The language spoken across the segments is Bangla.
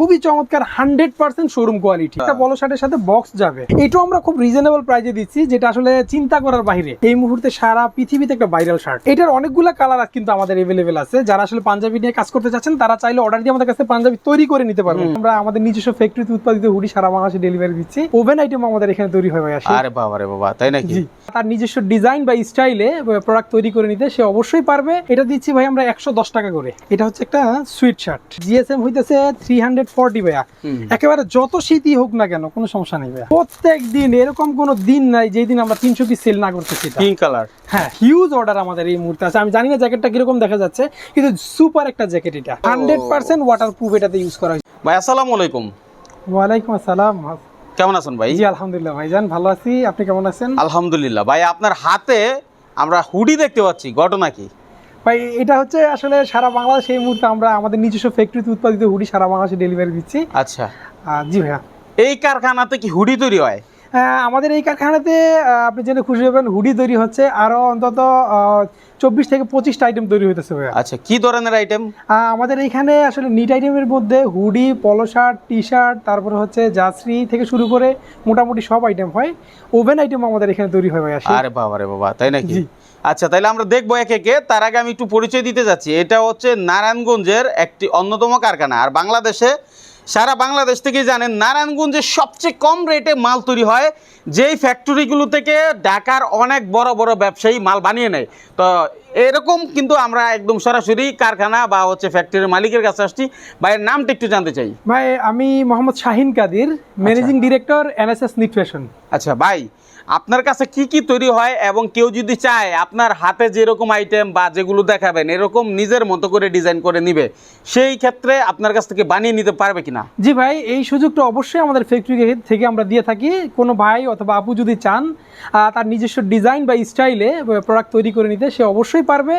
খুবই চমৎকার হান্ড্রেড পার্সেন্ট শোরুম কোয়ালিটি একটা পলো শার্টের সাথে বক্স যাবে। এটাও আমরা খুব রিজনেবল প্রাইজে দিচ্ছি যেটা আসলে চিন্তা করার বাইরে। এই মুহূর্তে সারা পৃথিবীতে একটা ভাইরাল শার্ট এটার অনেকগুলো কালার কিন্তু আমাদের এভেলেবেল আছে। যারা আসলে পাঞ্জাবি নিয়ে কাজ করতে চাচ্ছেন তারা চাইলে অর্ডার দিয়ে আমাদের কাছে পাঞ্জাবি তৈরি করে নিতে পারবেন। আমরা আমাদের নিজস্ব ফ্যাক্টরিতে উৎপাদিত হুডি সারা বাংলাদেশে ডেলিভারি দিচ্ছি। ওভেন আইটেম আমাদের এখানে তৈরি হয়ে আসে আরে বাবা রে বাবা তাই নাকি? তার নিজস্ব ডিজাইন বা স্টাইলে প্রোডাক্ট তৈরি করে নিতে সে অবশ্যই পারবে। এটা দিচ্ছি ভাই আমরা একশো দশ টাকা করে। এটা হচ্ছে একটা সুইট শার্ট জিএসএম হইতেছে থ্রি হান্ড্রেড ফোরটি ভাইয়া। একেবারে যত শীতই হোক না কেন কোনো সমস্যা নেই ভাইয়া। প্রত্যেক দিন এরকম কোনো দিন নাই যেই দিন আমরা তিনশো পিস সেল না করতেছি পিঙ্ক কালার হ্যাঁ হিউজ অর্ডার আমাদের এই মুহূর্তে আছে। আমি জানি না জ্যাকেটটা কীরকম দেখা যাচ্ছে কিন্তু সুপার একটা জ্যাকেট এটা। হান্ড্রেড পার্সেন্ট ওয়াটার প্রুফ এটাতে ইউজ করা হয়েছে। ভাই আসসালামু আলাইকুম। ওয়ালাইকুম আসসালাম। কেমন আছেন ভাই? জি আলহামদুলিল্লাহ ভাইজান ভালো আছি। আপনি কেমন আছেন? আলহামদুলিল্লাহ। ভাই আপনার হাতে আমরা হুডি দেখতে পাচ্ছি। ঘটনা কি? ভাই এটা হচ্ছে আসলে সারা বাংলাদেশ এই মুহূর্তে আমরা আমাদের নিজস্ব ফ্যাক্টরিতে উৎপাদিত হুডি সারা বাংলাদেশে ডেলিভারি দিচ্ছি। আচ্ছা। জি ভাইয়া। এই কারখানাতে কি হুডি তৈরি হয়? আমাদের এই কারখানাতে আপনি জেনে খুশি হবেন হুডি তৈরি হচ্ছে আরও অন্তত চব্বিশ থেকে পঁচিশটা আইটেম তৈরি হইতেছে ভাইয়া। আচ্ছা কি ধরনের আইটেম আমাদের এইখানে আসলে নিট আইটেমের মধ্যে হুডি পলো শার্ট টি শার্ট তারপরে হচ্ছে জাসরি থেকে শুরু করে মোটামুটি সব আইটেম হয়। ওভেন আইটেম আমাদের এখানে তৈরি হয় ভাইয়া আরে বাবা রে বাবা তাই নাকি। আচ্ছা তাহলে আমরা দেখব একে একে। তার আগে আমি একটু পরিচয় দিতে যাচ্ছি। এটা হচ্ছে নারায়ণগঞ্জের একটি অন্যতম কারখানা। আর বাংলাদেশে সারা বাংলাদেশ থেকে জানেন নারায়ণগঞ্জে সবচেয়ে কম রেটে মাল তৈরি হয় যেই ফ্যাক্টরিগুলো থেকে ঢাকার অনেক বড় বড় ব্যবসায়ী মাল বানিয়ে নেয়। তো এরকম কিন্তু আমরা একদম সরাসরি কারখানা বা হচ্ছে ফ্যাক্টরির মালিকের কাছে আসছি। ভাইয়ের নামটা একটু জানতে চাই। ভাই আমি Mohammad Shahin Kadir managing director NSS knit fashion আচ্ছা ভাই আপনার কাছে কি কি তৈরি হয় এবং কেউ যদি চায় আপনার হাতে যেরকম আইটেম বা যেগুলো দেখাবেন এরকম নিজের মতো করে ডিজাইন করে নিবে সেই ক্ষেত্রে আপনার কাছ থেকে বানিয়ে নিতে পারবে কিনা? জি ভাই এই সুযোগটা অবশ্যই আমাদের ফ্যাক্টরি থেকে আমরা দিয়ে থাকি। কোনো ভাই অথবা আপু যদি চান তার নিজস্ব ডিজাইন বা স্টাইলে প্রোডাক্ট তৈরি করে নিতে সে অবশ্যই পারবে।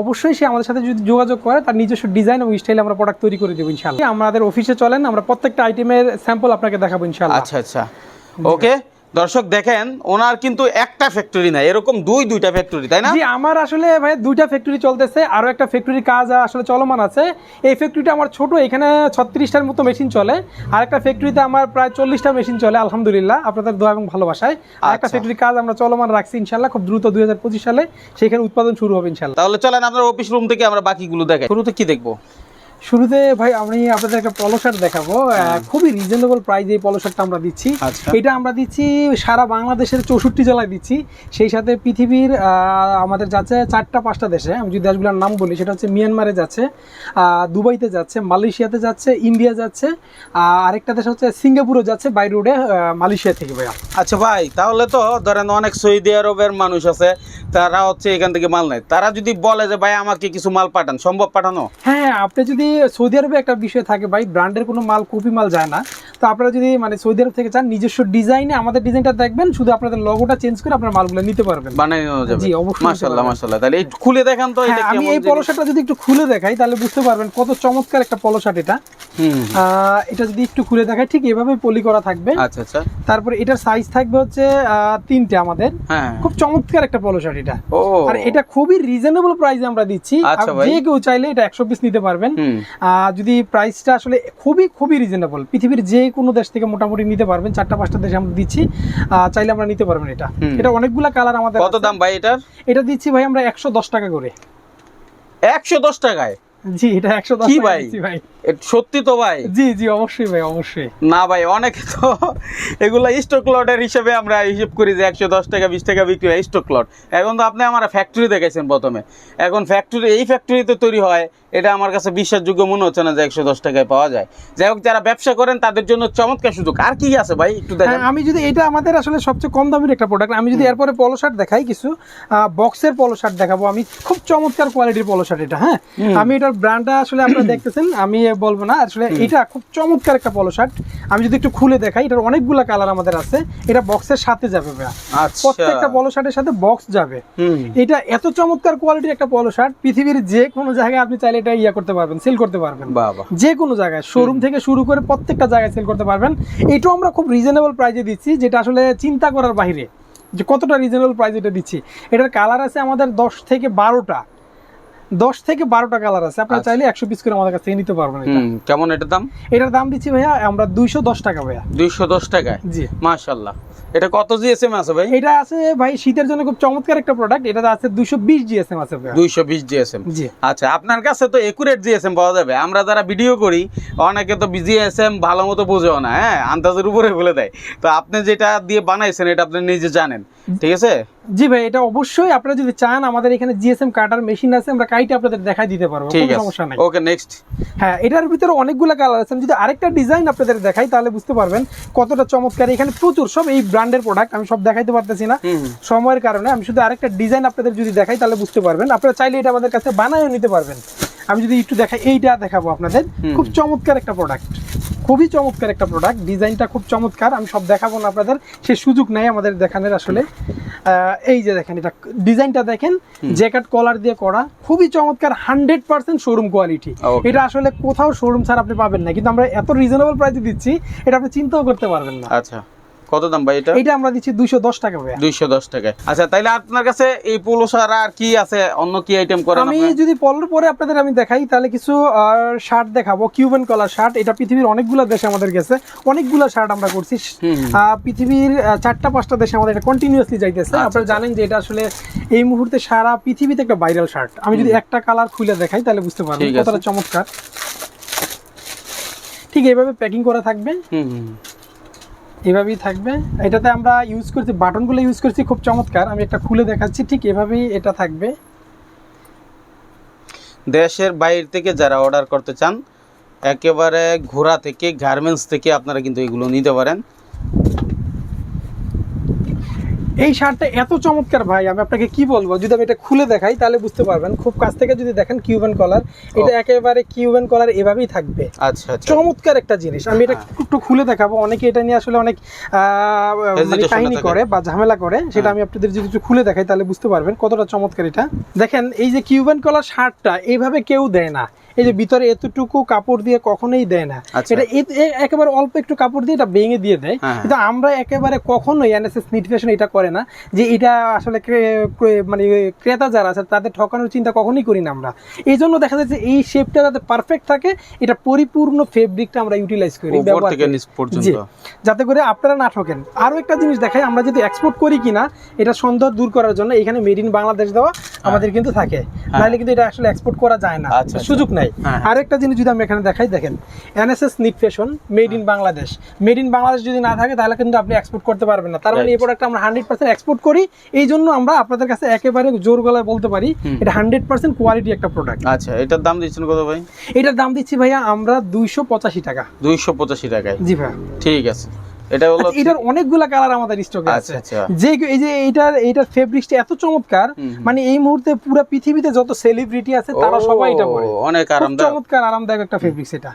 অবশ্যই সে আমাদের সাথে যদি যোগাযোগ করে তার নিজস্ব ডিজাইন এবং স্টাইলে আমরা প্রোডাক্ট তৈরি করে দেবো ইনশাল্লাহ আমাদের অফিসে চলেন আমরা প্রত্যেকটা আইটেমের স্যাম্পল আপনাকে দেখাবো ইনশাল্লাহ আচ্ছা আচ্ছা। ওকে দর্শক দেখেন ওনার কিন্তু একটা ফ্যাক্টরি না এরকম দুই দুইটা ফ্যাক্টরি তাই না? জি আমার আসলে ভাই দুইটা ফ্যাক্টরি চলতেছে আরও একটা ফ্যাক্টরির কাজ আসলে চলমান আছে। এই ফ্যাক্টরিটা আমার ছোট এখানে ছত্রিশটার মতো মেশিন চলে আর একটা ফ্যাক্টরিতে আমার প্রায় চল্লিশটা মেশিন চলে আলহামদুলিল্লাহ আপনাদের দোয়া এবং ভালোবাসায়। আর একটা আচ্ছা। ফ্যাক্টরির কাজ আমরা চলমান রাখছি ইনশাল্লাহ খুব দ্রুত দুই হাজার পঁচিশ সালে সেখানে উৎপাদন শুরু হবে ইনশাল্লাহ তাহলে চলেন আপনার অফিস রুম থেকে আমরা বাকিগুলো দেখাই। শুরুতে কি দেখব? শুরুতে ভাই আমি আপনাদের একটা পলো শার্ট দেখাবো। খুবই রিজনেবল প্রাইস এই পলো শার্টটা আমরা দিচ্ছি। আচ্ছা। এটা আমরা দিচ্ছি সারা বাংলাদেশের চৌষট্টি জেলায় দিচ্ছি। সেই সাথে পৃথিবীর আমাদের যাচ্ছে চারটা পাঁচটা দেশে আমি যদি দেশগুলোর নাম বলি সেটা হচ্ছে মিয়ানমারে যাচ্ছে দুবাইতে যাচ্ছে মালয়েশিয়াতে যাচ্ছে ইন্ডিয়া যাচ্ছে আরেকটা দেশ হচ্ছে সিঙ্গাপুরও যাচ্ছে বাই রোডে মালয়েশিয়া থেকে ভাইয়া। আচ্ছা ভাই তাহলে তো ধরেন অনেক সৌদি আরবের মানুষ আছে তারা হচ্ছে এখান থেকে মাল নেয়। তারা যদি বলে যে ভাই আমাকে কিছু মাল পাঠান সম্ভব পাঠানো? হ্যাঁ আপনি যদি সৌদি আরবে একটা বিষয় থাকে ভাই ব্র্যান্ডের কোনো মাল কপি মাল যায় না। তো আপনারা যদি মানে সৌদি আরব থেকে চান নিজস্ব ডিজাইনে আমাদের ডিজাইনটা দেখবেন শুধু আপনাদের লগোটা চেঞ্জ করে আপনার মালগুলো নিতে পারবেন। বানানো যাবে। জি, অবশ্যই মাশাআল্লাহ। মাশাআল্লাহ। তাহলে এই খুলে দেখান তো এটা হ্যাঁ, আমি এই পলোশাটা যদি একটু খুলে দেখাই তাহলে বুঝতে পারবেন কত চমৎকার একটা পলোশাট এটা। এটা যদি একটু খুলে দেখাই ঠিক এভাবে পলি করা থাকবে। আচ্ছা আচ্ছা। তারপরে এটার সাইজ থাকবে হচ্ছে তিনটে আমাদের। হ্যাঁ। খুব চমৎকার একটা পলো শার্ট এটা। আর এটা খুবই রিজনেবল প্রাইসে আমরা দিচ্ছি। আচ্ছা। যে কেউ চাইলে এটা একশো পিস নিতে পারবেন। যদি প্রাইসটা আসলে খুবই খুবই রিজনেবল পৃথিবীর যে কোনো দেশ থেকে মোটামুটি নিতে পারবেন চারটা পাঁচটা দেশে আমরা দিচ্ছি চাইলে আমরা নিতে পারবেন এটা। এটা অনেকগুলা কালার আমাদের কত দাম ভাই এটার? এটা দিচ্ছি ভাই আমরা একশো দশ টাকা করে। একশো দশ টাকায়? জি এটা একশো দশ টাকা ভাই? ভাই। সত্যি তো ভাই? জি জি অবশ্যই ভাই অবশ্যই। না ভাই অনেকে তো এগুলা স্টক লটের হিসেবে আমরা হিসেব করি যে একশো দশ টাকা বিশ টাকা বিক্রি হয় স্টক লট এখন তো আপনি আমার ফ্যাক্টরি দেখেছেন প্রথমে। এখন ফ্যাক্টরি এই ফ্যাক্টরিতে তৈরি হয় এটা আমার কাছে বিশ্বাসযোগ্য মনে হচ্ছে না যে একশো দশ টাকায় পাওয়া যায়। যাই হোক যারা ব্যবসা করেন তাদের জন্য চমৎকার সুযোগ। আর কি আছে ভাই? একটু দেখেন। হ্যাঁ, আমি যদি এটা আমাদের আসলে সবচেয়ে কম দামের একটা প্রোডাক্ট আমি যদি এরপরে পলো শার্ট দেখাই কিছু বক্সের পলো শার্ট দেখাবো। আমি খুব চমৎকার কোয়ালিটির পলো শার্ট এটা হ্যাঁ? আমি এটার ব্র্যান্ডটা আসলে আপনারা দেখতেছেন। আমি বলব না। আসলে এটা খুব চমৎকার একটা পলো শার্ট আমি যদি একটু খুলে দেখাই এটার অনেকগুলো কালার আমাদের আছে। এটা বক্সের সাথে যাবে। আচ্ছা। প্রত্যেকটা পলো শার্টের সাথে বক্স যাবে। হুম। এটা এত চমৎকার কোয়ালিটির একটা পলো শার্ট পৃথিবীর যে কোনো জায়গায় আপনি চাইলে এটা ইয়া করতে পারবেন সেল করতে পারবেন। বাবা যে কোনো জায়গায় শোরুম থেকে শুরু করে প্রত্যেকটা জায়গায় সেল করতে পারবেন। এটাও আমরা খুব রিজনেবল প্রাইসে দিচ্ছি যেটা আসলে চিন্তা করার বাইরে। যে কতটা রিজনেবল প্রাইস এটা দিচ্ছি। এটার কালার আছে আমাদের দশ থেকে বারোটা। দশ থেকে বারোটা কালার আছে। আপনারা আচ্ছা। চাইলে একশো পিস করে আমাদের কাছ থেকে নিতে পারবেন কেমন এটার দাম? এটার দাম দিচ্ছি ভাইয়া আমরা দুইশো দশ টাকা ভাইয়া। দুইশো দশ টাকায়? জি। মাশাল্লাহ এটা কত জিএসএম আছে ভাই? এটা আছে ভাই শীতের জন্য খুব চমৎকার একটা প্রোডাক্ট এটা আছে দুইশো বিশ জিএসএম আছে দুইশো বিশ জিএসএম জি। আচ্ছা আপনার কাছে তো একুরেট জিএসএম পাওয়া যাবে। আমরা যারা ভিডিও করি অনেকে তো জিএসএম ভালো মতো বোঝেও না হ্যাঁ? আন্দাজের উপরে বলে দেয়। তো আপনি যেটা দিয়ে বানাইছেন এটা আপনি নিজে জানেন। ঠিক আছে? জি ভাই এটা অবশ্যই। আপনারা যদি চান আমাদের এখানে জিএসএম কাটার মেশিন আছে আমরা কাইটে আপনাদের দেখাই দিতে পারব কোনো সমস্যা নাই। ওকে নেক্সট হ্যাঁ এটার ভিতরে অনেকগুলো কালার আছে। যদি আরেকটা ডিজাইন আপনাদের দেখাই তাহলে বুঝতে পারবেন কতটা চমৎকার। এখানে প্রচুর সব এই ব্র্যান্ডের প্রোডাক্ট আমি সব দেখাইতে পারতেছি না। সময়ের কারণে আমি শুধু আরেকটা ডিজাইন আপনাদের যদি দেখাই তাহলে বুঝতে পারবেন। আপনারা চাইলে এটা আমাদের কাছে বানায়ও নিতে পারবেন। আমি যদি একটু দেখাই এইটা দেখাবো আপনাদের। খুব চমৎকার একটা প্রোডাক্ট খুবই চমৎকার একটা প্রোডাক্ট ডিজাইনটা খুব চমৎকার আমি সব দেখাবো না আপনাদের সে সুযোগ নাই আমাদের দেখানোর আসলে। এই যে দেখেন এটা ডিজাইনটা দেখেন জ্যাকেট কলার দিয়ে করা খুবই চমৎকার হান্ড্রেড পার্সেন্ট শোরুম কোয়ালিটি এটা আসলে কোথাও শোরুম ছাড়া আপনি পাবেন না কিন্তু আমরা এত রিজনেবল প্রাইসে দিচ্ছি এটা আপনি চিন্তাও করতে পারবেন না। আচ্ছা। কত দাম ভাই এটা? এটা আমরা দিচ্ছি দুইশো দশ টাকা ভাইয়া। দুইশো দশ টাকায় আচ্ছা তাইলে আপনার কাছে এই পোলো ছাড়া আর কি আছে? অন্য কি আইটেম করেন আমি যদি পলোর পরে আপনাদের আমি দেখাই তাহলে কিছু শার্ট দেখাবো। কিউবেন কলার শার্ট এটা পৃথিবীর অনেকগুলো দেশে আমাদের গেছে। অনেকগুলো শার্ট আমরা করছি। পৃথিবীর চারটা পাঁচটা দেশে আমাদের এটা কন্টিনিউয়াসলি যাইতেছে। আচ্ছা, আপনারা জানেন যে এটা আসলে এই মুহূর্তে সারা পৃথিবীতে একটা ভাইরাল শার্ট আমি যদি একটা কালার খুলে দেখাই তাহলে বুঝতে পারবেন কতটা চমৎকার। ঠিক এইভাবে প্যাকিং করা থাকবে। হুম। এভাবেই থাকবে। এটাতে আমরা ইউজ করছি, বাটনগুলো ইউজ করছি খুব চমৎকার। আমি একটা খুলে দেখাচ্ছি, ঠিক এভাবেই এটা থাকবে। দেশের বাইরে থেকে যারা অর্ডার করতে চান, একেবারে ঘোরা থেকে গার্মেন্টস থেকে আপনারা কিন্তু এগুলো নিতে পারেন। এই শার্টটা এত চমৎকার ভাই আমি আপনাকে কি বলব? যদি আমি এটা খুলে দেখাই তাহলে বুঝতে পারবেন। খুব কাছ থেকে যদি দেখেন কিউবেন কলার এটা একেবারে কিউবেন কলার এভাবেই থাকবে। আচ্ছা আচ্ছা। চমৎকার একটা জিনিস। আমি এটা একটু খুলে দেখাবো। অনেকে এটা নিয়ে আসলে অনেক মানে কাহিনী করে বা ঝামেলা করে। সেটা আমি আপনাদের যদি একটু খুলে দেখাই তাহলে বুঝতে পারবেন কতটা চমৎকার এটা। দেখেন এই যে কিউবেন কলার শার্টটা এইভাবে কেউ দেয় না। এই যে ভিতরে এতটুকু কাপড় দিয়ে কখনোই দেয় না। আচ্ছা। এটা একেবারে অল্প একটু কাপড় দিয়ে এটা ভেঙে দিয়ে দেয়। হ্যাঁ। কিন্তু আমরা একেবারে কখনোই এনএসএস নিট ফ্যাশন এটা করে না যে এটা আসলে ক্রে- ক্রে- মানে ক্রেতা যারা আছে তাদের ঠকানোর চিন্তা কখনোই করি না আমরা। এই জন্য দেখা যাচ্ছে এই শেপটা যাতে পারফেক্ট থাকে এটা পরিপূর্ণ ফেব্রিকটা আমরা ইউটিলাইজ করি করি। যাতে করে আপনারা না ঠকেন। আরও একটা জিনিস দেখাই আমরা যদি এক্সপোর্ট করি কিনা এটা সন্দেহ দূর করার জন্য এখানে মেড ইন বাংলাদেশ দেওয়া আমাদের কিন্তু থাকে। নাহলে কিন্তু এটা আসলে এক্সপোর্ট করা যায় না। আচ্ছা, আচ্ছা। সুযোগ নাই। হ্যাঁ। আর একটা জিনিস যদি আমি এখানে দেখাই দেখেন NSS knit fashion made in Bangladesh. Made in Bangladesh যদি না থাকে তাহলে কিন্তু আপনি এক্সপোর্ট করতে পারবেন না। তার মানে এই প্রোডাক্ট আমরা হান্ড্রেড পার্সেন্ট এক্সপোর্ট করি এই জন্য আমরা আপনাদের কাছে একেবারে জোর গলায় বলতে পারি এটা হান্ড্রেড পার্সেন্ট কোয়ালিটি একটা প্রোডাক্ট আচ্ছা এটার দাম দিচ্ছেন কত ভাই? এটার দাম দিচ্ছি ভাইয়া আমরা দুইশো পঁচাশি টাকা। দুইশো পঁচাশি টাকায়? জি ভাইয়া। ঠিক আছে। এটা হলো আচ্ছা, এটার অনেকগুলা কালার আমাদের স্টকে আছে। যে এই যে এইটার এইটার ফেব্রিক্সটা এত চমৎকার হুম, হুম। মানে এই মুহূর্তে পুরো পৃথিবীতে যত সেলিব্রিটি আছে তারা সবাই এটা পরে। অনেক খুব আরামদায়ক। চমৎকার আরামদায়ক একটা ফেব্রিক্স এটা।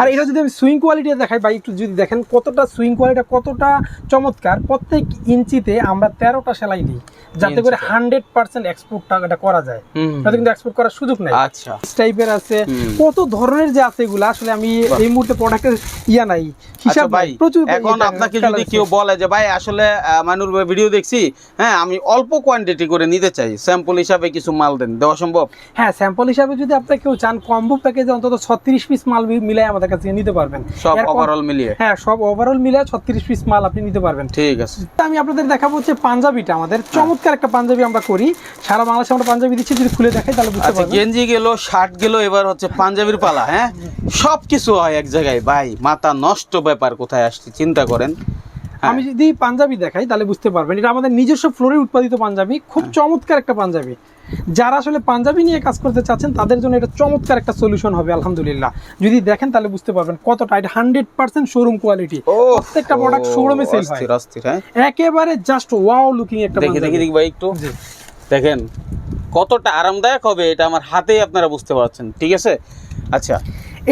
আর এটা যদি আমি সুইং কোয়ালিটি দেখাই বা একটু যদি দেখেন কতটা সুইং কোয়ালিটি কতটা চমৎকার প্রত্যেক ইঞ্চিতে আমরা তেরোটা সেলাই দিই যাতে করে হান্ড্রেড পার্সেন্ট এক্সপোর্টটা এটা করা যায়। তাতে কিন্তু এক্সপোর্ট করার সুযোগ নাই। আচ্ছা। টাইপের আছে। কত ধরনের যে আছে এগুলো আসলে আমি এই মুহূর্তে প্রোডাক্টের ইয়া নাই। আচ্ছা হিসাব ভাই প্রচুর এখন আপনাকে যদি কেউ বলে যে ভাই আসলে মানুর ভাই ভিডিও দেখছি হ্যাঁ আমি অল্প কোয়ান্টিটি করে নিতে চাই। স্যাম্পল হিসাবে কিছু মাল দেন দেওয়া সম্ভব? হ্যাঁ স্যাম্পল হিসাবে যদি আপনি কেউ চান কম্বো প্যাকেজে অন্তত ছত্রিশ পিস মাল মি- মিলাই আমাদের কাছে নিতে পারবেন। সব ওভারঅল মিলিয়ে। হ্যাঁ সব ওভারঅল মিলিয়ে 36 পিস মাল আপনি নিতে পারবেন। ঠিক আছে। আমি আপনাদের দেখাবো যে পাঞ্জাবিটা আমাদের। চমৎকার একটা পাঞ্জাবি আমরা করি। সারা বাংলাদেশে আমরা পাঞ্জাবি দিচ্ছি যদি খুলে দেখাই তাহলে বুঝতে আচ্ছা পারবেন। গেঞ্জি গেল শার্ট গেল এবার হচ্ছে পাঞ্জাবির পালা হ্যাঁ? সব কিছু হয় এক জায়গায়। ভাই মাথা নষ্ট ব্যাপার কোথায় আসছে চিন্তা করেন। আমি যদি পাঞ্জাবি দেখাই তাহলে বুঝতে পারবেন। এটা আমাদের নিজস্ব ফ্লোরে উৎপাদিত পাঞ্জাবি খুব হ্যাঁ। চমৎকার একটা পাঞ্জাবি। যারা আসলে পাঞ্জাবি নিয়ে কাজ করতে চাচ্ছেন তাদের জন্য এটা চমৎকার একটা সলিউশন হবে আলহামদুলিল্লাহ। যদি দেখেন তাহলে বুঝতে পারবেন কতটা। এটা হান্ড্রেড পার্সেন্ট শোরুম কোয়ালিটি প্রত্যেকটা প্রোডাক্ট শোরুমে সেল হয়। হ্যাঁ। একেবারে জাস্ট ওয়াও লুকিং একটা দেখি দেখি দেখি ভাই একটু। দেখেন কতটা আরামদায়ক হবে এটা আমার হাতেই আপনারা বুঝতে পারছেন। ঠিক আছে? আচ্ছা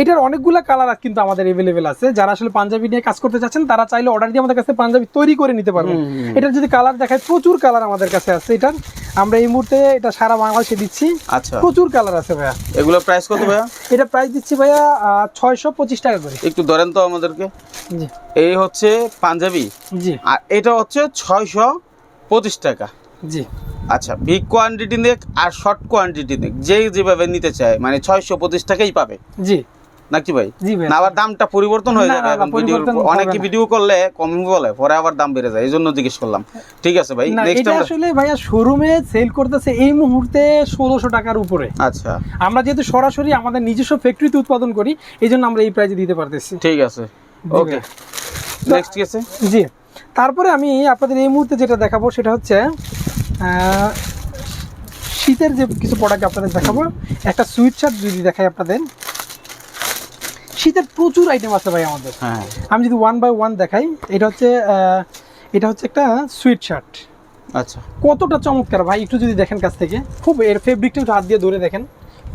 এটার অনেকগুলো কালার কিন্তু আমাদের এভেলেবেল আছে। যারা আসলে পাঞ্জাবি নিয়ে কাজ করতে চাচ্ছেন তারা চাইলে অর্ডার দিয়ে আমাদের কাছে পাঞ্জাবি তৈরি করে নিতে পারবেন। এটার যদি কালার দেখায় প্রচুর কালার আমাদের কাছে আছে। এটার আমরা এই মুহূর্তে এটা সারা বাংলাদেশে দিচ্ছি। আচ্ছা। প্রচুর কালার আছে ভাইয়া। এগুলো প্রাইস কত ভাইয়া? এটা প্রাইস দিচ্ছি ভাইয়া ছয়শো পঁচিশ টাকা করে। একটু ধরেন তো আমাদেরকে। এই হচ্ছে পাঞ্জাবি। জি। আর এটা হচ্ছে ছয়শো পঁচিশ টাকা। জি। আচ্ছা বিগ কোয়ান্টিটি নেক আর শর্ট কোয়ান্টিটি নেক। যে যেভাবে নিতে চায় মানে ছয়শো পঁচিশ টাকাই পাবে। জি। নাকি ভাই? না আবার দামটা পরিবর্তন হয়ে যাবে এখন ভিডিও অনেকে ভিডিও করলে কম বলে পরে আবার দাম বেড়ে যায় এই জন্য জিজ্ঞেস করলাম। ঠিক আছে ভাই নেক্সট আমরা আসলে ভাইয়া শোরুমে সেল করতেছে এই মুহূর্তে টাকার উপরে। আচ্ছা। আমরা যেহেতু সরাসরি আমাদের নিজস্ব ফ্যাক্টরিতে উৎপাদন করি এই জন্য আমরা এই প্রাইজে দিতে পারতেছি। ঠিক আছে। ওকে নেক্সট কি আছে? জি। তারপরে আমি আপনাদের এই মুহূর্তে যেটা দেখাবো সেটা হচ্ছে শীতের যে কিছু প্রোডাক্ট আপনাদের দেখাবো একটা সুইট শার্ট যদি দেখাই আপনাদের। শীতের প্রচুর আইটেম আছে ভাই আমাদের। হ্যাঁ। আমি যদি ওয়ান বাই ওয়ান দেখাই এটা হচ্ছে এটা হচ্ছে একটা সুইট শার্ট আচ্ছা। কতটা চমৎকার ভাই একটু যদি দেখেন কাছ থেকে। খুব এর ফেব্রিকটা একটু হাত দিয়ে ধরে দেখেন।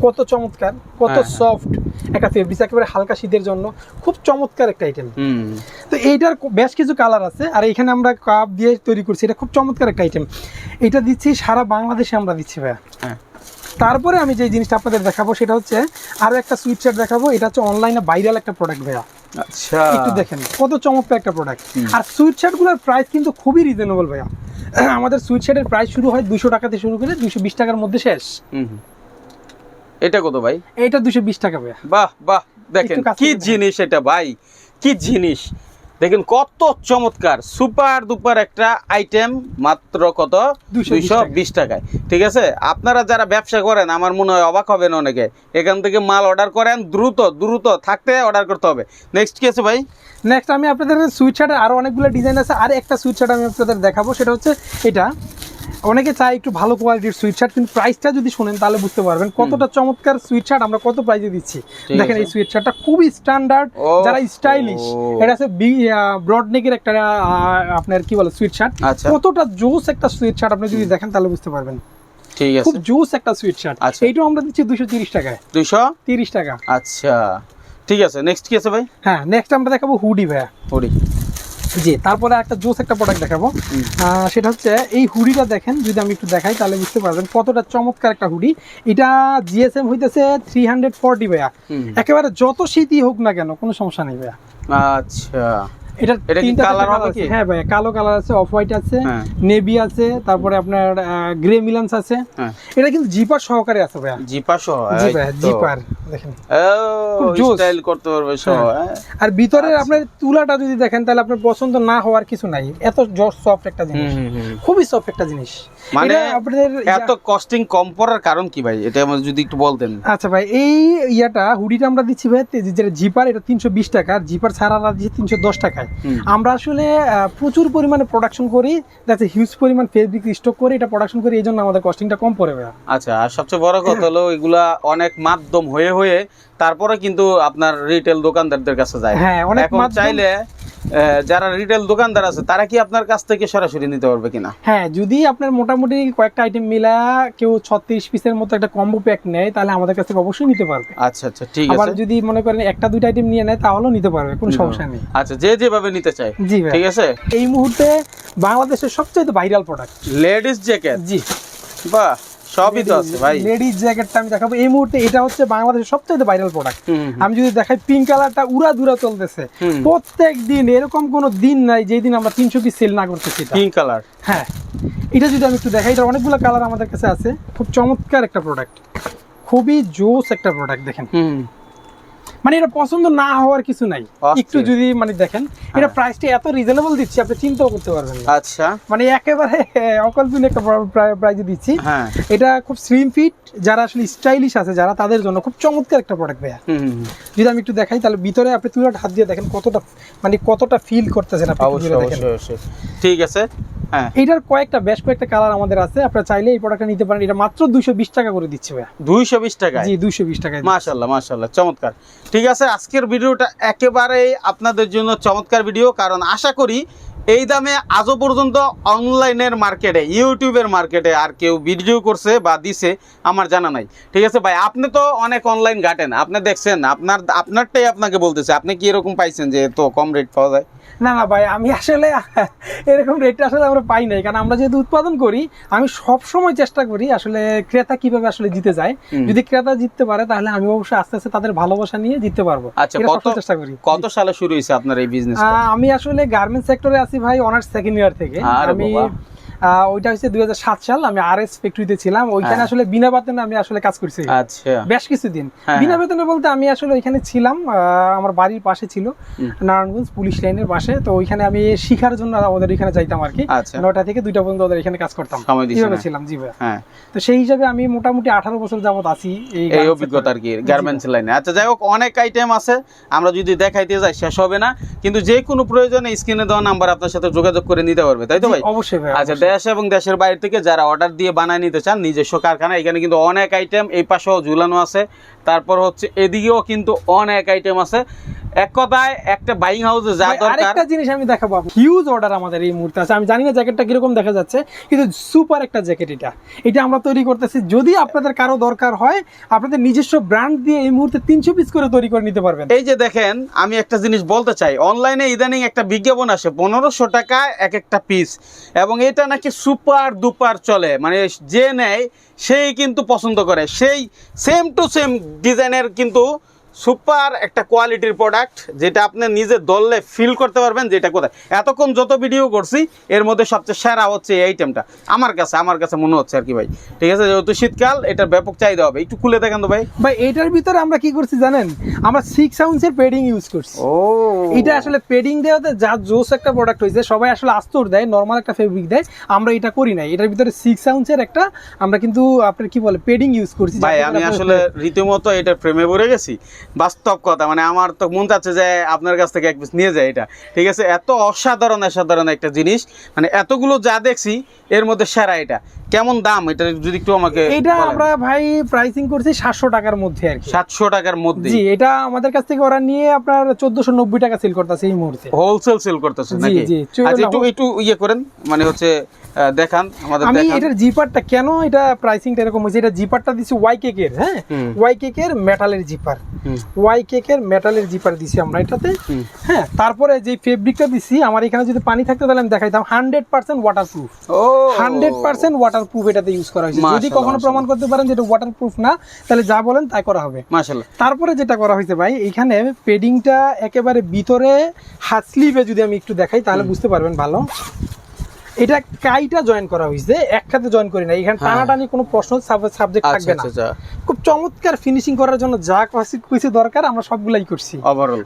কত চমৎকার কত হ্যাঁ, হ্যাঁ। সফট একটা ফেব্রিক একেবারে হালকা শীতের জন্য। খুব চমৎকার একটা আইটেম হুম। তো এইটার বেশ কিছু কালার আছে আর এখানে আমরা কাপ দিয়ে তৈরি করছি। এটা খুব চমৎকার একটা আইটেম এটা দিচ্ছি সারা বাংলাদেশে আমরা দিচ্ছি ভাইয়া। হ্যাঁ। তারপরে আমি যে জিনিসটা আপনাদের দেখাবো সেটা হচ্ছে আরও একটা সুইট শার্ট দেখাবো। এটা হচ্ছে অনলাইনে ভাইরাল একটা প্রোডাক্ট ভাইয়া। আচ্ছা। একটু দেখেন কত চমৎকার একটা প্রোডাক্ট আর সুইট শার্টগুলোর প্রাইস কিন্তু খুবই রিজনেবল ভাইয়া। আমাদের সুইট শার্টের প্রাইস শুরু হয় দুশো টাকাতে শুরু করে দুশো বিশ টাকার মধ্যে শেষ। এটা কত ভাই? এটা দুশো বিশ টাকা ভাইয়া। বাহ বাহ। দেখেন কি জিনিস এটা ভাই? কি জিনিস? দেখেন কত চমৎকার সুপার দুপার একটা আইটেম মাত্র কত? 220 দুইশো বিশ টাকায়। ঠিক আছে? আপনারা যারা ব্যবসা করেন আমার মনে হয় অবাক হবেন অনেকে। এখান থেকে মাল অর্ডার করেন দ্রুত দ্রুত থাকতে অর্ডার করতে হবে। নেক্সট কি আছে ভাই? নেক্সট আমি আপনাদের সুইট শার্টের আরও অনেকগুলো ডিজাইন আছে। আর একটা সুইট শার্ট আমি আপনাদের দেখাবো সেটা হচ্ছে এটা। অনেকে চায় একটু ভালো কোয়ালিটির সুইট শার্ট কিন্তু প্রাইসটা যদি শুনেন তাহলে বুঝতে পারবেন কতটা চমৎকার সুইট শার্ট আমরা কত প্রাইসে দিচ্ছি। দেখেন এই সুইট শার্টটা খুবই স্ট্যান্ডার্ড যারা স্টাইলিশ। এটা হচ্ছে ব্রড নেকের একটা আপনার কি বলে সুইট শার্ট আচ্ছা। কতটা জোস একটা সুইট শার্ট আপনি যদি দেখেন তাহলে বুঝতে পারবেন। ঠিক আছে খুব আছে। জোস একটা সুইট শার্ট আচ্ছা। এইটাও আমরা দিচ্ছি দুশো তিরিশ টাকায়। দুইশো? তিরিশ টাকা। আচ্ছা। ঠিক আছে নেক্সট কি আছে ভাই? হ্যাঁ নেক্সট আমরা দেখাবো হুডি ভাইয়া। ওরি জি তারপরে একটা জোস একটা প্রোডাক্ট দেখাবো। আহ, সেটা হচ্ছে এই হুডিটা দেখেন যদি আমি একটু দেখাই তাহলে বুঝতে পারবেন কতটা চমৎকার একটা হুডি। এটা জিএসএম হইতেছে থ্রি হান্ড্রেড ফর্টি ভাইয়া। একেবারে যত শীতই হোক না কেন কোনো সমস্যা নেই ভাইয়া। আচ্ছা। এটা তিনটা colour হবে। কি? হ্যাঁ ভাইয়া কালো কালার আছে অফ হোয়াইট আছে হ্যাঁ। নেভি আছে তারপরে আপনার গ্রে মিলান্স আছে হ্যাঁ এটা কিন্তু জিপার সহকারে আছে ভাইয়া জিপা সহ জি জিপার দেখেন ও স্টাইল করতে পারবে সহ হ্যাঁ। হ্যাঁ। আর ভিতরে আচ্ছা। আপনার তুলাটা যদি দেখেন তাহলে আপনার পছন্দ না হওয়ার কিছু নাই এত সফট একটা জিনিস। খুবই সফট একটা জিনিস মানে আপনাদের এত কস্টিং কম পড়ার কারণ কি ভাই এটা আমাদের যদি একটু বলতেন আচ্ছা ভাই এই ইয়াটা হুডিটা আমরা দিচ্ছি ভাই যেটা জিপার এটা তিনশো বিশ টাকা আর জিপার ছাড়া আমরা দিচ্ছি তিনশো দশ হুম। আমরা আসলে প্রচুর পরিমাণে প্রোডাকশন করি যাতে হিউজ পরিমাণ ফেব্রিক স্টক করে এটা প্রোডাকশন করি এই জন্য আমাদের কস্টিংটা কম পড়ে ভাইয়া। আচ্ছা আর সবচেয়ে বড় কথা হলো এগুলা অনেক মাধ্যম হয়ে হয়ে তারপরে কিন্তু আপনার রিটেল দোকানদারদের কাছে যায়। হ্যাঁ, অনেক চাইলে যারা রিটেল দোকানদার আছে তারা কি আপনার কাছ থেকে সরাসরি নিতে পারবে কিনা? হ্যাঁ যদি আপনার মোটামুটি কয়েকটা আইটেম মিলা কেউ ছত্রিশ পিসের মতো একটা কম্বো প্যাক নেয় তাহলে আমাদের কাছ থেকে অবশ্যই নিতে পারবে। আচ্ছা আচ্ছা ঠিক আবার আছে। যদি মনে করেন একটা দুইটা আইটেম নিয়ে নেয় তাহলেও নিতে পারবে কোনো সমস্যা নেই। আচ্ছা যে যেভাবে নিতে চায় জি ঠিক আছে? এই মুহূর্তে বাংলাদেশের সবচেয়ে ভাইরাল প্রোডাক্ট লেডিস জ্যাকেট জি। বাহ। সবই তো আছে ভাই। লেডিজ জ্যাকেটটা আমি দেখাবো। এই মুহূর্তে এটা হচ্ছে বাংলাদেশের সবচেয়ে ভাইরাল প্রোডাক্ট আমি যদি দেখাই পিঙ্ক কালারটা উড়া দুরা চলতেছে। প্রত্যেক দিন এরকম কোনো দিন নাই যেই দিন আমরা তিনশো পিস সেল না করতেছি পিঙ্ক কালার হ্যাঁ। এটা যদি আমি একটু দেখাই এটা অনেকগুলো কালার আমাদের কাছে আছে। খুব চমৎকার একটা প্রোডাক্ট খুবই জোস একটা প্রোডাক্ট দেখেন। হুম। মানে এটা পছন্দ না হওয়ার কিছু নাই। একটু যদি মানে দেখেন এটা প্রাইসটা এত রিজনেবল দিচ্ছি আপনি চিন্তাও করতে পারবেন না। আচ্ছা। মানে একেবারে অকল্পনীয় একটা প্রাইজে দিচ্ছি। হ্যাঁ। এটা খুব স্লিম ফিট যারা আসলে স্টাইলিশ আছে যারা তাদের জন্য খুব চমৎকার একটা প্রোডাক্ট ভাইয়া। যদি আমি একটু দেখাই তাহলে ভিতরে আপনি তুলাটা হাত দিয়ে দেখেন কতটা মানে কতটা ফিল করতেছেন আপনি ঠিক আছে। হ্যাঁ। এইটার কয়েকটা বেশ কয়েকটা কালার আমাদের আছে। আপনারা চাইলে এই প্রোডাক্টটা নিতে পারেন। এটা মাত্র দুইশো বিশ টাকা করে দিচ্ছে ভাইয়া। দুইশো বিশ টাকায়? জি দুইশো বিশ টাকায় মাশাল্লাহ মাশাল্লাহ চমৎকার। ঠিক আছে? আজকের ভিডিওটা একেবারেই আপনাদের জন্য চমৎকার ভিডিও কারণ আশা করি এই দামে আজও পর্যন্ত অনলাইনের মার্কেটে ইউটিউবের মার্কেটে আর কেউ ভিডিও করছে বা দিছে আমার জানা নাই। ঠিক আছে ভাই আপনি তো অনেক অনলাইন ঘাটেন আপনি দেখছেন আপনার আপনারটাই আপনাকে বলতেছে আপনি কি এরকম পাইছেন যে এত কম রেট পাওয়া যায়? না না ভাই আমি আসলে এরকম রেটটা আসলে আমরা পাই নাই কারণ আমরা যেহেতু উৎপাদন করি আমি সব সময় চেষ্টা করি আসলে ক্রেতা কীভাবে আসলে জিতে যায়। যদি ক্রেতা জিততে পারে তাহলে আমি অবশ্যই আস্তে আস্তে তাদের ভালোবাসা নিয়ে জিততে পারব। আচ্ছা, কত- চেষ্টা করি। কত সালে শুরু হয়েছে আপনার এই বিজনেস আমি আসলে গার্মেন্টস সেক্টরে ভাই অনার্স সেকেন্ড ইয়ার থেকে। আমি ওইটা হচ্ছে দুই সাল আমি আর এস ফ্যাক্টরিতে ছিলাম। ওইখানে হ্যাঁ। আসলে বিনা বেতনে আমি আসলে কাজ করছি। আচ্ছা। বেশ কিছুদিন। হ্যাঁ, বিনা হ্যাঁ। বেতনে বলতে আমি আসলে ওইখানে ছিলাম আমার বাড়ির পাশে ছিল নারায়ণগঞ্জ পুলিশ লাইনের পাশে। তো ওইখানে আমি শিখার জন্য ওদের এখানে যাইতাম আর কি। আচ্ছা। নয়টা থেকে দুইটা পর্যন্ত ওদের এখানে কাজ করতাম। এইভাবে ছিলাম জি ভাই। তো সেই হিসাবে আমি মোটামুটি আঠারো বছর যাবত আছি এই অভিজ্ঞতা আর কি গার্মেন্টস লাইনে। আচ্ছা যাই হোক অনেক আইটেম আছে। আমরা যদি দেখাইতে যাই শেষ হবে না। কিন্তু যে কোনো প্রয়োজনে স্ক্রিনে দেওয়া নাম্বার আপনার সাথে যোগাযোগ করে নিতে পারবে তাই তো ভাই? অবশ্যই ভাই আচ্ছা অবশ্যই। দেশ এবং দেশের বাইরে থেকে যারা অর্ডার দিয়ে বানায় নিতে চান নিজস্ব কারখানা এখানে কিন্তু অনেক আইটেম এই পাশেও ঝুলানো আছে। তারপর হচ্ছে এদিকেও কিন্তু অনেক আইটেম আছে। এক কথায় একটা বাইং হাউসে যা দরকার আরেকটা জিনিস আমি দেখাবো হিউজ অর্ডার আমাদের এই মুহূর্তে আছে। আমি জানি না জ্যাকেটটা কীরকম দেখা যাচ্ছে কিন্তু সুপার একটা জ্যাকেট এটা। এটা আমরা তৈরি করতেছি। যদি আপনাদের কারও দরকার হয় আপনাদের নিজস্ব ব্র্যান্ড দিয়ে এই মুহূর্তে তিনশো পিস করে তৈরি করে নিতে পারবেন। এই যে দেখেন আমি একটা জিনিস বলতে চাই। অনলাইনে ইদানিং একটা বিজ্ঞাপন আসে পনেরোশো টাকা এক একটা পিস এবং এটা নাকি সুপার দুপার চলে? মানে যে নেয়, সেই কিন্তু পছন্দ করে। সেই সেম টু সেম ডিজাইনের কিন্তু সুপার একটা কোয়ালিটির প্রোডাক্ট যেটা আপনি নিজে দললে ফিল করতে পারবেন যেটা কোথায়। এতক্ষণ যত ভিডিও করছি এর মধ্যে সবচেয়ে সেরা হচ্ছে এই আইটেমটা আমার কাছে আমার কাছে মনে হচ্ছে আর কি ভাই। ঠিক আছে যেহেতু শীতকাল এটার ব্যাপক চাহিদা হবে। একটু খুলে দেখেন তো ভাই। ভাই এটার ভিতরে আমরা কি করছি জানেন? আমরা সিক্স আউন্সের পেডিং ইউজ করছি। ও। এটা আসলে পেডিং দেওয়াতে যা জোস একটা প্রোডাক্ট হয়েছে সবাই আসলে আস্তর দেয় নর্মাল একটা ফেব্রিক দেয়। আমরা এটা করি নাই। এটার ভিতরে সিক্স আউন্সের একটা আমরা কিন্তু আপনার কি বলে পেডিং ইউজ করছি। ভাই আমি আসলে রীতিমতো এটার প্রেমে পড়ে গেছি। বাস্তব কথা মানে আমার তো মন চাচ্ছে যে আপনার কাছ থেকে এক পিস নিয়ে যায় এটা। ঠিক আছে? এত অসাধারণ অসাধারণ একটা জিনিস মানে এতগুলো যা দেখছি এর মধ্যে সেরা এটা। কেমন দাম? এটা যদি একটু আমাকে এটা আমরা ভাই প্রাইসিং করছি সাতশো টাকার মধ্যে আর কি। সাতশো টাকার মধ্যে। জি এটা আমাদের কাছ থেকে ওরা নিয়ে আপনার চোদ্দশো নব্বই টাকা সেল করতেছে এই মুহূর্তে। হোলসেল সেল করতেছে নাকি? আচ্ছা একটু একটু ইয়ে করেন মানে হচ্ছে দেখান আমাদের আমি এটার জিপারটা কেন এটা প্রাইসিংটা এরকম হয়েছে? এটা জিপারটা দিছি ওয়াই কেকের হ্যাঁ। ওয়াই কেকের মেটালের জিপার। ওয়াই কেকের মেটালের জিপার দিছি আমরা এটাতে। হ্যাঁ তারপরে যে ফেব্রিকটা দিছি আমার এখানে যদি পানি থাকতো তাহলে আমি দেখাইতাম হান্ড্রেড পার্সেন্ট ওয়াটার প্রুফ ও। হান্ড্রেড পার্সেন্ট ওয়াটার প্রুফ এটাতে ইউজ করা হয়েছে। যদি কখনো প্রমাণ করতে পারেন যে এটা ওয়াটার প্রুফ না তাহলে যা বলেন তাই করা হবে। মাশাল্লাহ তারপরে যেটা করা হয়েছে ভাই এখানে পেডিংটা একেবারে ভিতরে হাত স্লিভে যদি আমি একটু দেখাই তাহলে বুঝতে পারবেন ভালো। এটা কাইটা জয়েন করা হয়েছে একসাথে জয়েন করি না এখানে টানা টানাটানি কোনো প্রশ্ন সাবজেক্ট আচ্ছা থাকবে না। আচ্ছা। খুব চমৎকার ফিনিশিং করার জন্য যা কিছু দরকার আমরা সবগুলাই করছি।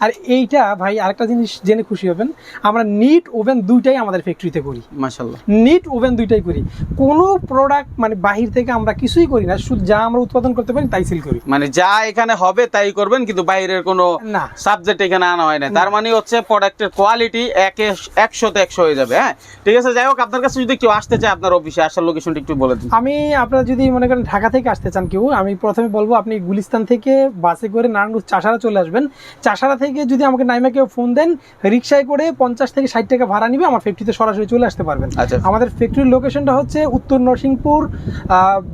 আর এইটা ভাই আরেকটা জিনিস জেনে খুশি হবেন আমরা নিট ওভেন দুইটাই আমাদের ফ্যাক্টরিতে করি। মাশাল্লাহ নিট ওভেন দুইটাই করি। কোনো প্রোডাক্ট মানে বাহির থেকে আমরা কিছুই করি না শুধু যা আমরা উৎপাদন করতে পারি তাই সেল করি। মানে যা এখানে হবে তাই করবেন কিন্তু বাইরের কোনো না। সাবজেক্ট এখানে আনা হয় না। তার মানে হচ্ছে প্রোডাক্টের কোয়ালিটি একে একশোতে একশো হয়ে যাবে হ্যাঁ? ঠিক আছে যাই হোক আপনার কাছে যদি কেউ আসতে চায় আপনার অফিসে আসার লোকেশনটা একটু বলে দিন। আমি আপনারা যদি মনে করেন ঢাকা থেকে আসতে চান কেউ আমি প্রথমে বলব আপনি গুলিস্তান থেকে বাসে করে নারায়ণগঞ্জ চাষারা চলে আসবেন। চাষারা থেকে যদি আমাকে নাইমা কেউ ফোন দেন রিক্সায় করে পঞ্চাশ থেকে ষাট টাকা ভাড়া নিবে আমার ফ্যাক্টরিতে সরাসরি চলে আসতে পারবেন। আচ্ছা। আমাদের ফ্যাক্টরির লোকেশনটা হচ্ছে উত্তর নরসিংপুর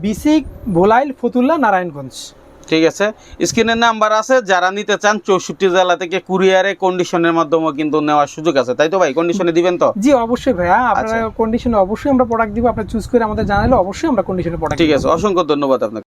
বিসিক ভোলাইল ফতুল্লা নারায়ণগঞ্জ। ঠিক আছে। স্ক্রিনের নাম্বার আছে যারা নিতে চান চৌষট্টি জেলা থেকে কুরিয়ারে কন্ডিশনের মাধ্যমে কিন্তু নেওয়ার সুযোগ আছে। তাই তো ভাই? কন্ডিশনে দিবেন তো? জি অবশ্যই ভাইয়া। আপনার আচ্ছা। কন্ডিশনে অবশ্যই আমরা প্রোডাক্ট দিব আপনার চুজ করে আমাদের জানালে অবশ্যই আমরা কন্ডিশনে প্রোডাক্ট ঠিক আছে। অসংখ্য ধন্যবাদ আপনাকে।